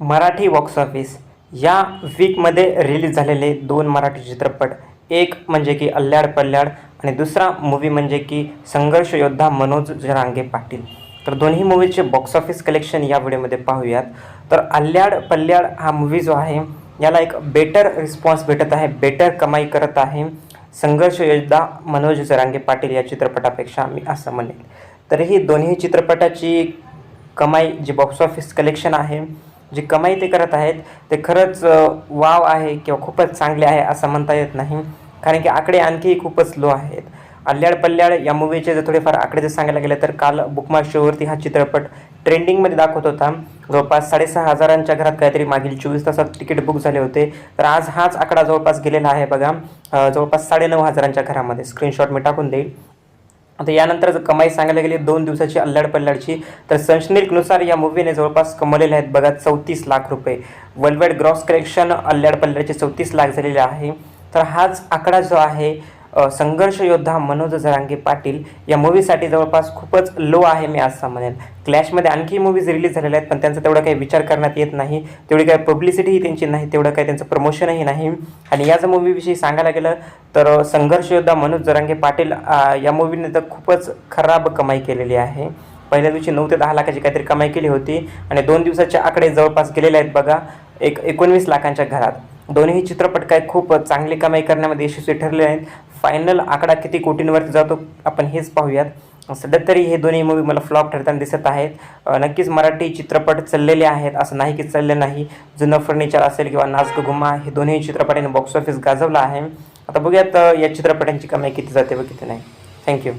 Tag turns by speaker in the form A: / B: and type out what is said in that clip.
A: Marathi box office या वीकमध्ये release झालेले दोन मराठी चित्रपट. एक म्हणजे की अल्ल्याड पल्ल्याड आणि दुसरा मूवी म्हणजे की संघर्ष योद्धा मनोज जरांगे पाटील. तर दोन्ही मूवीचे बॉक्स ऑफिस कलेक्शन या व्हिडिओमध्ये पाहूयात. तर अल्ल्याड पल्ल्याड हा मूवी जो आहे याला एक बेटर रिस्पॉन्स भेटत आहे बेटर कमाई करत आहे संघर्ष योद्धा मनोज जरांगे पाटील या चित्रपटापेक्षा मी असं म्हणेन. तर ही दोन्ही चित्रपटाची कमाई जी बॉक्स ऑफिस कलेक्शन आहे जी कमाई ते करत आहेत ते खरंच वाव आहे किंवा खूपच चांगले आहे असं म्हणता येत नाही. कारण की आकडे आणखी खूपच लो आहेत. अल्ल्याड पल्ल्याड या मूवीचे जर थोडेफार आकडे जर सांगायला गेले तर काल बुकमा शोवरती हा चित्रपट ट्रेंडिंगमध्ये दाखवत होता. जवळपास साडेसहा हजारांच्या घरात काहीतरी मागील चोवीस तासात तिकीट बुक झाले होते. तर आज हाच आकडा जवळपास गेलेला आहे बघा. जवळपास साडेनऊ हजारांच्या घरामध्ये. स्क्रीनशॉट मी टाकून देईल. आता यानंतर जर कमाई सांगायला गेली दोन दिवसाची अल्लाड पल्लाडची तर संशनिकनुसार या मूवीने जवळपास कमवलेले आहेत बघा चौतीस लाख रुपये. वर्ल्ड वाईड ग्रॉस कलेक्शन अल्लाड पल्लाडचे चौतीस लाख झालेले आहे. तर हाच आकडा जो आहे संघर्ष योद्धा मनोज जरांगे पाटील या मूवीसाठी जवळपास खूपच लो आहे मी आज म्हणेन. क्लॅशमध्ये आणखी मूवीज रिलीज झालेल्या आहेत पण त्यांचा तेवढा काही विचार करण्यात येत नाही. तेवढी काही पब्लिसिटीही त्यांची नाही तेवढं काही त्यांचं प्रमोशनही नाही. आणि या जर मूवीविषयी सांगायला गेलं तर संघर्ष योद्धा मनोज जरांगे पाटील या मूवीने तर खूपच खराब कमाई केलेली आहे. पहिल्या दिवशी नऊ ते दहा लाखाची काहीतरी कमाई केली होती आणि दोन दिवसाचे आकडे जवळपास गेलेले आहेत बघा एक एकोणवीस लाखांच्या घरात. दोन्ही चित्रपट काय खूप चांगली कमाई करण्यामध्ये यशस्वी ठरले आहेत. फायनल आकडा किती कोटींवरती जातो आपण हेच पाहूयात. सध्या तरी हे दोन्ही मूवी मला फ्लॉप ठरताना दिसत आहेत. नक्कीच मराठी चित्रपट चाललेले आहेत असं नाही की चालले नाही. जुनं फर्निचर असेल किंवा नाजक गुमा हे दोन्ही चित्रपटाने बॉक्स ऑफिस गाजवलं आहे. आता बघूयात या चित्रपटांची कमाई किती जाते व किती नाही. थँक्यू